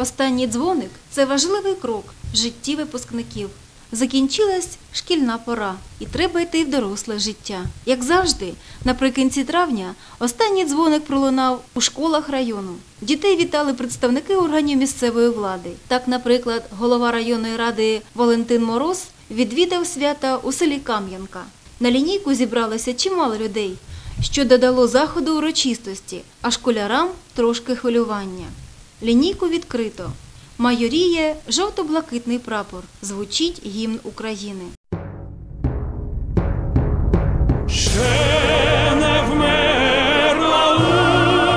Останній дзвоник це важливий крок в житті випускників. Закінчилась шкільна пора, і треба йти в доросле життя. Як завжди, наприкінці травня останній дзвоник пролунав у школах району. Дітей вітали представники органів місцевої влади. Так, наприклад, голова районної ради Валентин Мороз відвідав свята у селі Кам'янка. На лінійку зібралося чимало людей, що додало заходу урочистості, а школярам трошки хвилювання. Лінійку відкрито. Майоріє жовто-блакитний прапор. Звучить гімн України. Ще не вмерла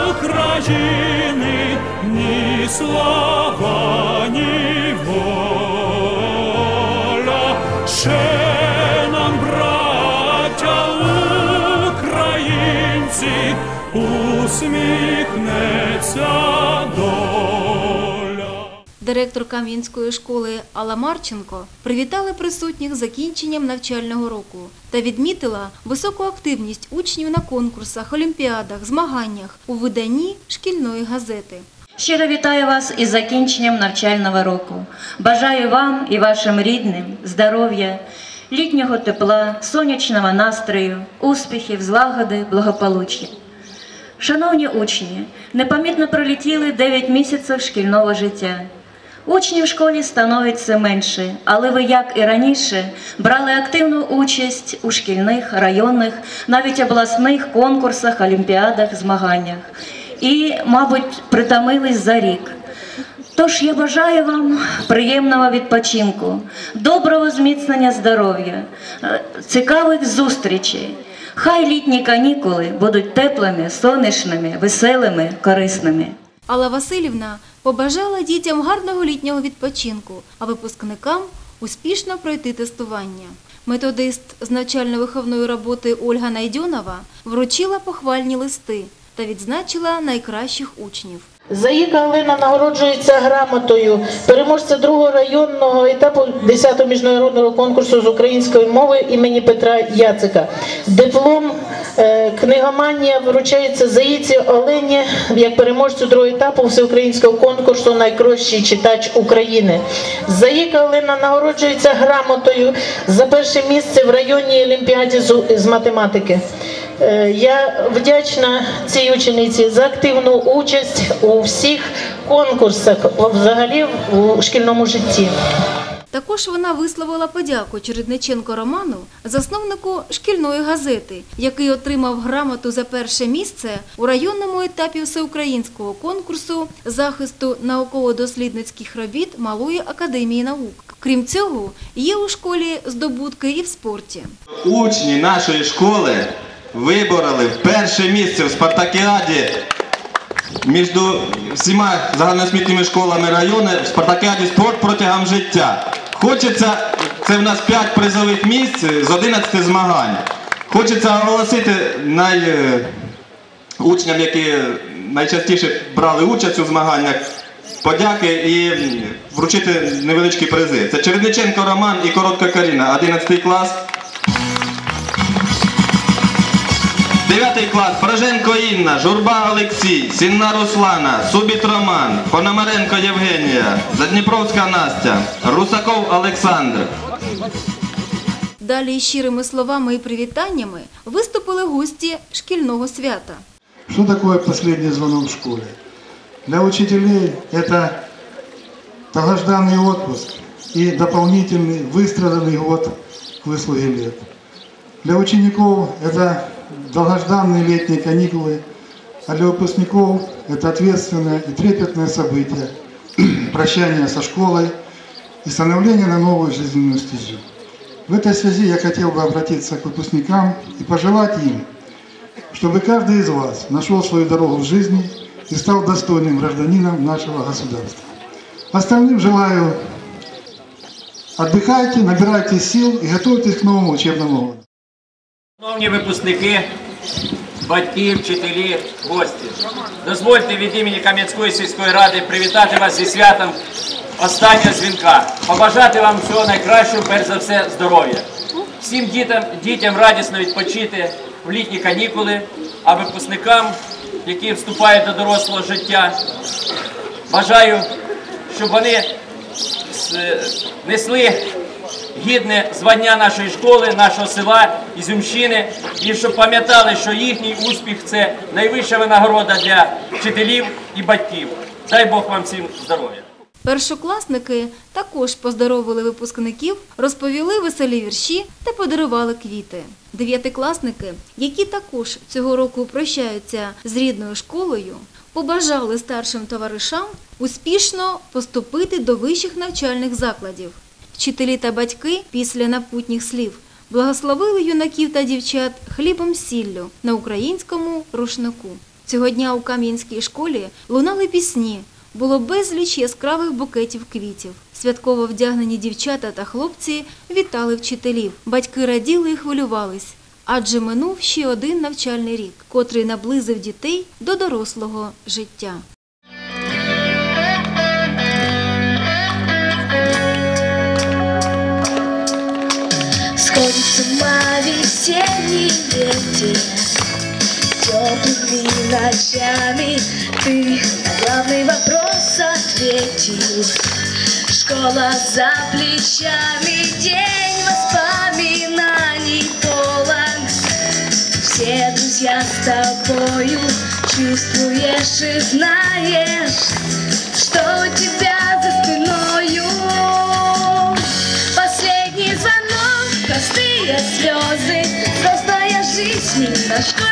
України ні слава, ні воля. Ще нам, браття українці, усміхнеться доля. Директор Кам'янської школи Алла Марченко привітала присутніх закінченням навчального року та відмітила високу активність учнів на конкурсах, олімпіадах, змаганнях у виданні шкільної газети. Щиро вітаю вас із закінченням навчального року. Бажаю вам і вашим рідним здоров'я, літнього тепла, сонячного настрою, успіхів, злагоди, благополуччя. Шановні учні, непомітно пролетіли 9 місяців шкільного життя. Учнів в школі становиться менше, але ви, як і раніше, брали активну участь у шкільних, районних, навіть обласних конкурсах, олімпіадах, змаганнях. І, мабуть, притомились за рік. Тож я бажаю вам приємного відпочинку, доброго зміцнення здоров'я, е, цікавих зустрічей. Хай літні канікули будуть теплими, сонячними, веселими, корисними. Алла Васильівна побажала дітям гарного літнього відпочинку, а випускникам успішно пройти тестування. Методист з навчально-виховної роботи Ольга Найдьонова вручила похвальні листи та відзначила найкращих учнів. Заїка Олена нагороджується грамотою переможця другого районного етапу 10-го міжнародного конкурсу з української мови імені Петра Яцика. Диплом книгоманія вручається Заїці Олені як переможцю другого етапу всеукраїнського конкурсу Найкращий читач України. Заїка Олена нагороджується грамотою за перше місце в районній олімпіаді з- з математики. Е, Я вдячна цій учениці за активну участь у всіх конкурсах взагалі у шкільному житті. Також вона висловила подяку Чередниченко Роману, засновнику шкільної газети, який отримав грамоту за перше місце у районному етапі всеукраїнського конкурсу захисту науково-дослідницьких робіт Малої академії наук. Крім цього, є у школі здобутки і в спорті. Учні нашої школи вибороли перше місце в спартакіаді між всіма загальноосвітніми школами району в спартакіаді спорт протягом життя. Хочеться, це в нас 5 призових місць з 11 змагань. Хочеться оголосити най, е, учням, які найчастіше брали участь у змаганнях, подяки і вручити невеличкі призи. Це Чередниченко Роман і Коротка Каріна, 11 клас. Дев'ятий клас Пораженко Інна, Журба Олексій, Сінна Руслана, Субіт Роман, Пономаренко Євгенія, Задніпровська Настя, Русаков Олександр. Далі із щирими словами і привітаннями виступили гості шкільного свята. Что такое последний звонок в школе? Для учителей это долгожданный отпуск и дополнительный выстраданный год к выслуге лет. Для учеников это долгожданные летние каникулы, а для выпускников это ответственное и трепетное событие – прощание со школой и становление на новую жизненную стезю. В этой связи я хотел бы обратиться к выпускникам и пожелать им, чтобы каждый из вас нашел свою дорогу в жизни и стал достойным гражданином нашего государства. Остальным желаю отдыхайте, набирайте сил и готовьтесь к новому учебному году. Шановні випускники, батьки, вчителі, гості, дозвольте від імені Кам'янської сільської ради привітати вас зі святом останнього дзвінка, побажати вам всього найкращого, перш за все, здоров'я. Всім дітям, дітям радісно відпочити в літні канікули, а випускникам, які вступають до дорослого життя, бажаю щоб вони несли гідне звання нашої школи, нашого села Ізюмщини, і щоб пам'ятали, що їхній успіх це найвища винагорода для вчителів і батьків. Дай Бог вам всім здоров'я. Першокласники також поздоровили випускників, розповіли веселі вірші та подарували квіти. Дев'ятикласники, які також цього року прощаються з рідною школою, побажали старшим товаришам успішно поступити до вищих навчальних закладів. Вчителі та батьки після напутніх слів благословили юнаків та дівчат хлібом сіллю на українському рушнику. Цього дня у Кам'янській школі лунали пісні, було безліч яскравих букетів квітів. Святково вдягнені дівчата та хлопці вітали вчителів. Батьки раділи і хвилювались, адже минув ще один навчальний рік, котрий наблизив дітей до дорослого життя. Сходит с ума весенний ветер. Теплыми ночами Ты на главный вопрос ответил. Школа за плечами День воспоминаний полон. Все друзья с тобою Чувствуешь и знаешь Что у тебя сухие слезы Взрослая жизнь, немножко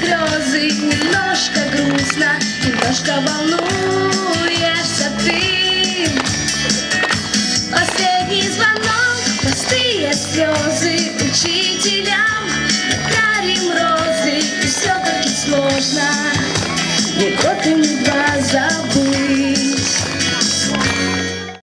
грезы Немножко грустно, немножко волнуешься ты Последний звонок, простые слезы